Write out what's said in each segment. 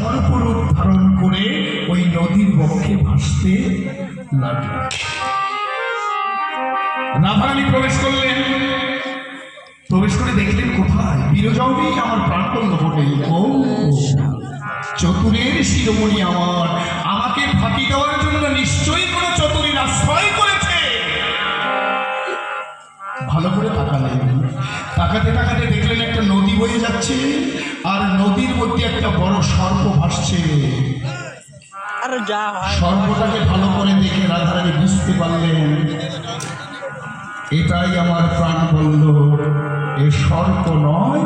সর্বরূপ ধারণ করে ওই নদীর বক্ষে ভাসতে লাগল। রাধারানী প্রবেশ করলেন। প্রবেশ করে দেখলেন কোথায়? বিরজৌরি আমার প্রাণপল্ল বটে ও, চতুরের শিরোমণি আমার। আমাকে ফাঁকি দেওয়ার জন্য নিশ্চয়ই কোনো চতুরীর আশ্রয় করেছে। ভালো করে তাকালেন। তাকাতে তাকাতে দেখলেন একটা নদী বয়ে যাচ্ছে। আর নদীর মধ্যে একটা বড় সর্প ভাসছে। সর্পটাকে ভালো করে দেখে রাধারানী বুঝতে পারলেন এটাই আমার প্রাণ বলল এ সর্প নয়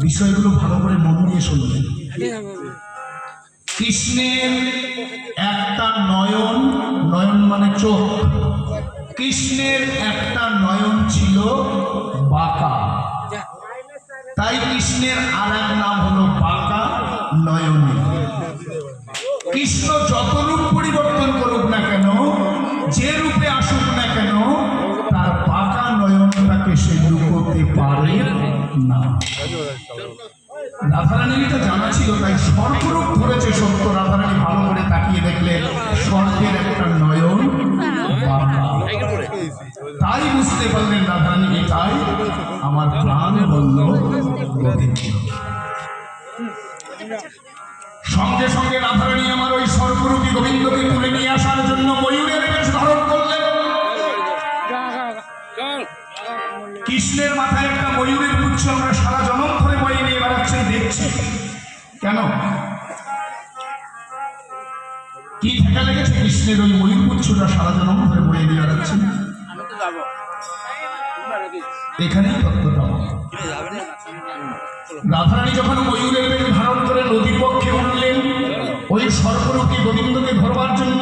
বিষয়গুলো ভালো করে মন দিয়ে শুনলেন কৃষ্ণের একটা নয়ন নয়ন মানে চোখ। কৃষ্ণের একটা নয়ন ছিল বাঁকা। তাই কৃষ্ণের আর এক নাম হলো বাঁকা নয়নী। কৃষ্ণ যত এটা জানা ছিল তাই ধরেছে সত্য। রাধারানী ভালো করে তাকিয়ে একটা নয়ন তাই বুঝতে পারলেন আমার বলল সঙ্গে সঙ্গে রাধারানী আমার ওই সর্বরূপী গোবিন্দকে তুলে নিয়ে আসার জন্য ময়ূরের বেশ ধারণ করলেন। কৃষ্ণের মাথায় একটা ময়ূরের পুচ্ছ আমরা সারা কেন? কি ঠেকা লেগেছে কৃষ্ণের ওই ময়ূর পুচ্ছটা সারা জনম ধরে বয়ে নিয়ে বেড়াচ্ছেন আমি এখানেই তত্ত্বটা রাধারানী যখন ময়ূরের বেশ ধারণ করে নদীর পক্ষে উঠলেন ওই সর্বরূপী গোবিন্দকে ধরবার জন্য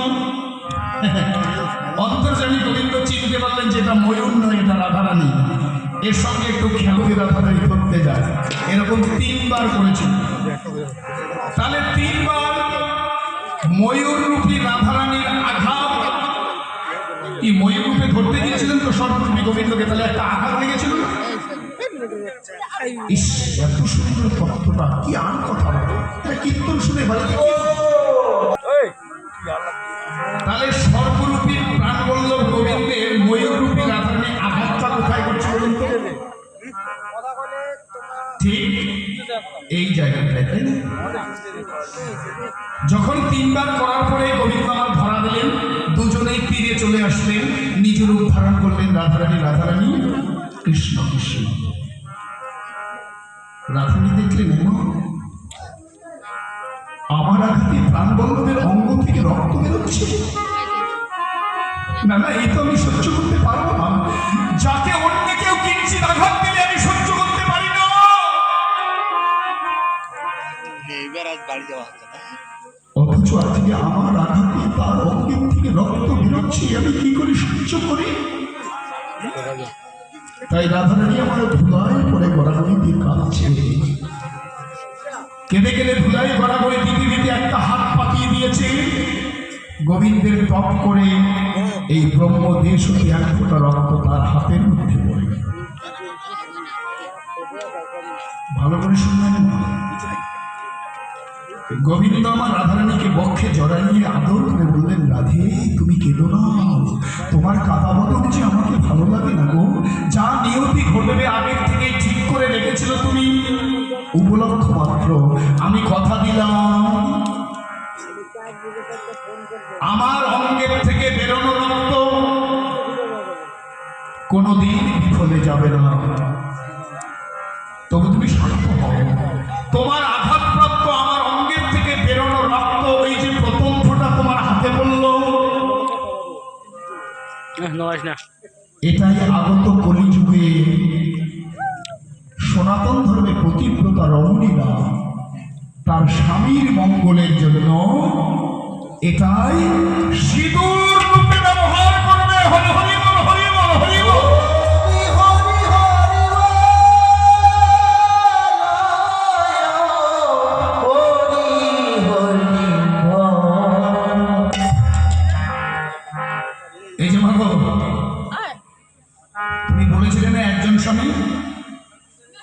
অন্তর্জামী গোবিন্দ চিনতে পারলেন যে এটা ময়ূর নয় এটা রাধারানী। এর সঙ্গে একটু খেলতে রাধারানী করতে যায়। এরকম তিনবার করেছিল তাহলে তিনবার ময়ূর রূপী রাধারানীর আঘাত এই ময়ূর রূপে ধরতে গিয়েছিলেন তো সর্বরূপী গোবিন্দকে, তাহলে একটা আঘাত লেগেছিল? এত সুন্দর তত্ত্বটা, কি আন কথা কীর্তন শুনে ভালো নিজ রূপ ধারণ করলেন রাধারানী রাধারানী কৃষ্ণ কৃষ্ণ। রাধারানী দেখলেন আমার আঘাতে প্রাণ বল্লভের অঙ্গ থেকে রক্ত বেরোচ্ছে? না না এই তো আমি সহ্য করতে পারব না। যাকে অন্য কেউ কিঞ্চিত আঘাত দিলে আমি সহ্য করতে পারি না। এইবার আজ বাড়ি যাওয়া অথচ আজকে আমার রক্ত বেরোচ্ছে আমি কি করে সহ্য করি? তাই রাধারানী আমার ধুলায় পরে কাঁদছে কেঁদে কেঁদে ধুলাই গড়াগড়ি দিতে দিতে একটা হাত পাকিয়ে দিয়েছে। গোবিন্দের টপ করে এই ব্রহ্মদেশ হতে এক ফোঁটা রক্ত তার হাতের মধ্যে পড়ে। ভালো করে শুনলেন না? গোবিন্দ আমার রাধারানীকে বক্ষে জড়াইয়ে আদর করে বললেন, রাধে, তুমি কেঁদো না। তোমার কাদা বদল যে আমাকে ভালো লাগে না গো, যা নিয়তি ঘটবে আগের থেকে ঠিক করে রেখেছিল তুমি। উপলক্ষ মাত্র, আমি কথা দিলাম। আমার অঙ্গের থেকে বেরোনো রক্ত কোনোদিন বিফলে যাবে না। তবু তুমি শান্ত হও। তোমার নয় না। এটাই আগত কলিযুগে। সনাতন ধর্মে প্রতিব্রতা রমণীরা তার স্বামীর মঙ্গলের জন্য এটাই সিঁদুর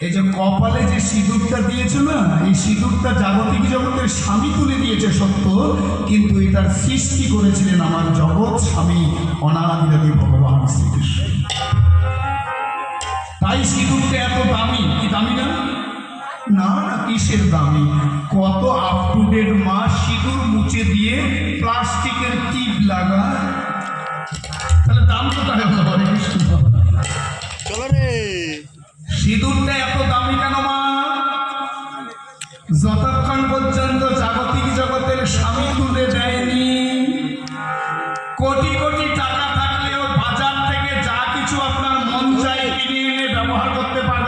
কপালে যে সিঁদুরটা দিয়েছে না এই সিঁদুরটা জাগতিক জগতের স্বামী তুলে দিয়েছে সত্য কিন্তু এটার সৃষ্টি করেছিলেন আমার জগৎ স্বামী অনাদিরাদি ভগবান শ্রীকৃষ্ণ। তাই সিঁদুরটা এত দামি কি দামি না? না না কিসের দামি? কত আপ টু ডেট মা সিঁদুর মুছে দিয়ে প্লাস্টিকের টিপ লাগায় তাহলে দাম কোথায় হলো হরে কৃষ্ণ? সিঁদুরটা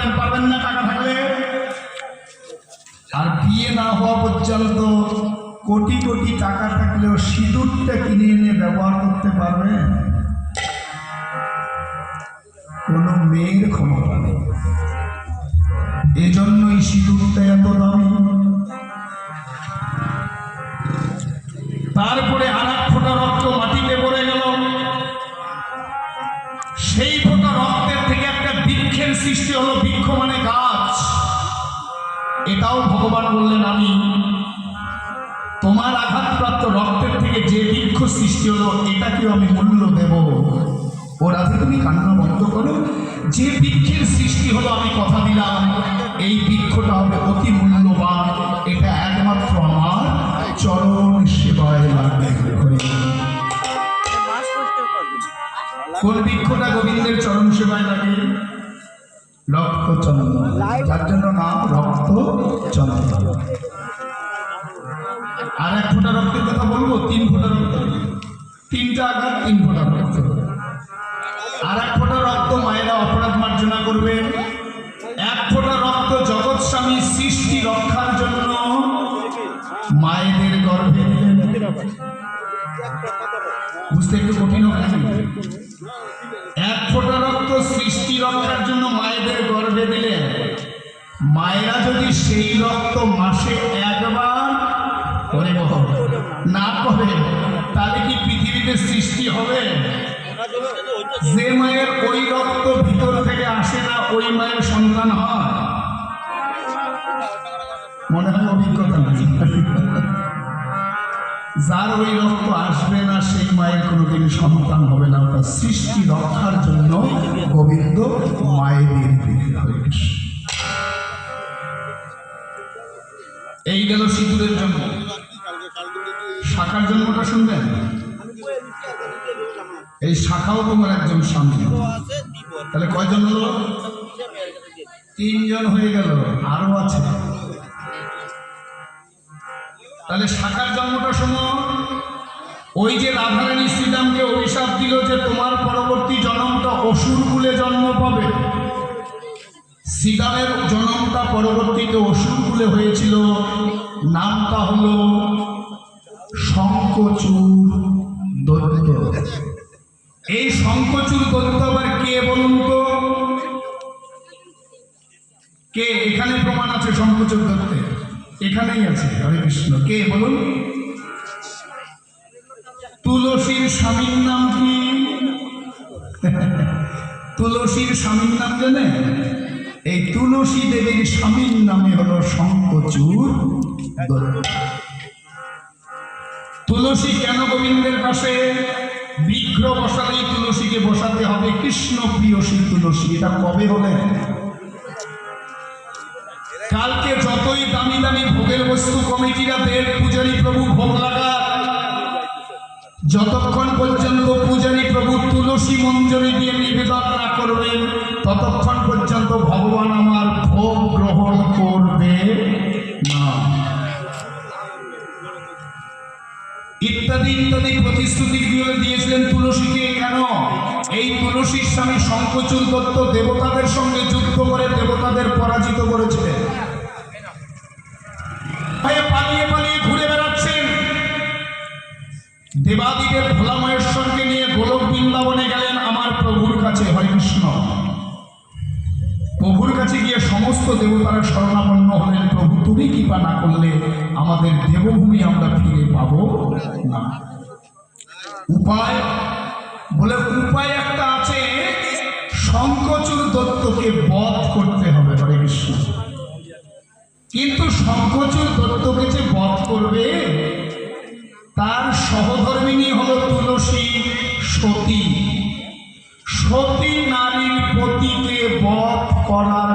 করতে পারবেন পারবেন না টাকা থাকলে। আর বিয়ে না হওয়া পর্যন্ত কোটি কোটি টাকা থাকলেও সিঁদুরটা কিনে এনে ব্যবহার করতে পারবে কোনো মেয়ের ক্ষমতা ভগবান বললেন আমি তোমার আঘাতপ্রাপ্ত রক্তের থেকে যে বৃক্ষ সৃষ্টি হলো এটাকেও আমি মূল্য দেব। ও রাধে তুমি কান্না বন্ধ করো। যে বৃক্ষের সৃষ্টি হলো আমি কথা দিলাম। এই বৃক্ষটা হবে অতি মূল্যবান। এটা একমাত্র আমার চরণ সেবায় লাগবে কোন বৃক্ষটা গোবিন্দের চরণ সেবায় লাগে? রক্তচন্দন। যার জন্য নাম রক্তচন্দন। আর এক ফোঁটা রক্তের কথা বলব তিন ফোঁটা রক্ত। তিনটা আঘাত তিন ফোঁটা রক্ত। আর এক ফোঁটা রক্ত মায়েরা অপরাধ মার্জনা করবে এক ফোঁটা রক্ত জগৎ স্বামী সৃষ্টি রক্ষার জন্য মায়েদের গর্ভে বুঝতে একটু কঠিন হবে। রক্ষার জন্য মায়েদের গর্ভে দিলেন মায়েরা যদি সেই রক্ত মাসে একবার করে, না করে তাহলে কি পৃথিবীতে সৃষ্টি হবে? যে মায়ের ওই রক্ত ভিতর থেকে আসে না, ওই মায়ের সন্তান হয়? যার ওই রক্ত আসবে না, সেই মায়ের কোনোদিন সন্তান হবে না। ওটা সৃষ্টি রক্ষার জন্য গোবিন্দ মায়েদের দিকে হয়ে। এই গেল সিঁদুরের জন্য শাখার জন্মটা শুনবেন? এই শাখাও তোমার একজন স্বামী। তাহলে কয়জন হলো? তিনজন হয়ে গেল আরও আছে। তাহলে শাখার জন্মটা শোনো। ওই যে রাধারানী শ্রীরামকে অভিশাপ দিল যে তোমার পরবর্তী জন্মটা অসুর কুলে জন্ম পাবে। শ্রীরামের জন্মটা পরবর্তীতে অসুর কুলে হয়েছিল। নামটা হলো শঙ্কচূড় দৈত্য। এই শঙ্কচূড় দৈত্য আবার কে বলুন তো? কে? এখানে প্রমাণ আছে শঙ্কচূড় দত্তের এখানেই আছে, হরে কৃষ্ণ। কে বলুন? তুলসীর স্বামীর নাম কি? তুলসীর স্বামীর নাম জানে? এই তুলসী দেবীর স্বামীর নামে হলো শঙ্কচূড় দত্ত। তুলসী কেন গোবিন্দের পাশে? বিগ্রহ বসালেই তুলসীকে বসাতে হবে। কৃষ্ণ প্রিয়সী তুলসী, এটা কবে হলে কালকে যতই দামি দামি ভোগের বস্তু কমিটিরা দেব, পূজারী প্রভু ভোগ লাগা যতক্ষণ পর্যন্ত পূজারী প্রভু তুলসী মঞ্জরি দিয়ে নিবেদন না করবেন, ততক্ষণ পর্যন্ত ভগবান আমার ভোগ গ্রহণ করবে না। ইত্যাদি ইত্যাদি প্রতিশ্রুতি দিয়ে দিয়েছিলেন তুলসীকে, কেন? এই তুলসীর স্বামী শঙ্কচূড় দত্ত দেবতাদের সঙ্গে যুদ্ধ করে দেবতাদের পরাজিত করেছিলেন কৃপা না করলে আমাদের দেবভূমি আমরা ফিরে পাবো না। উপায়? বলে উপায় একটা আছে, শঙ্কচুর দত্তকে বধ করতে হবে হরে কৃষ্ণ। কিন্তু শঙ্কচুর দত্তকে যে বধ করবে, তার সহধর্মিনী হল তুলসী সতী। সতী নারীর পতিকে বধ করার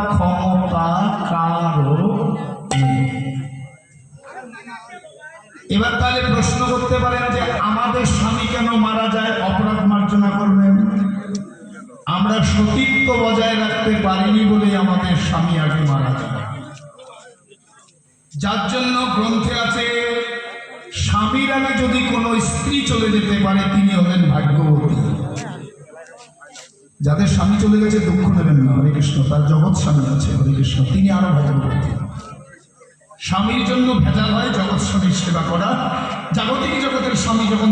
এবার তাহলে প্রশ্ন করতে পারেন যে আমাদের স্বামী কেন মারা যায়, অপরাধ মার্জনা করবেন? আমরা সতীত্ব বজায় রাখতে পারিনি বলে আমাদের স্বামী আগে মারা যায়। যার জন্য গ্রন্থে আছে স্বামীর আগে যদি কোনো স্ত্রী চলে যেতে পারে, তিনি হলেন ভাগ্যবতী। যাদের স্বামী চলে গেছে, দুঃখ নেবেন না, হরে কৃষ্ণ, তার জগৎ স্বামী আছে, হরে কৃষ্ণ, তিনি আরও ভাগ্যবতী। স্বামীর জন্য ভেজাল হয় জগৎ স্বামীর সেবা করা। জাগতিক জগতের স্বামী যখন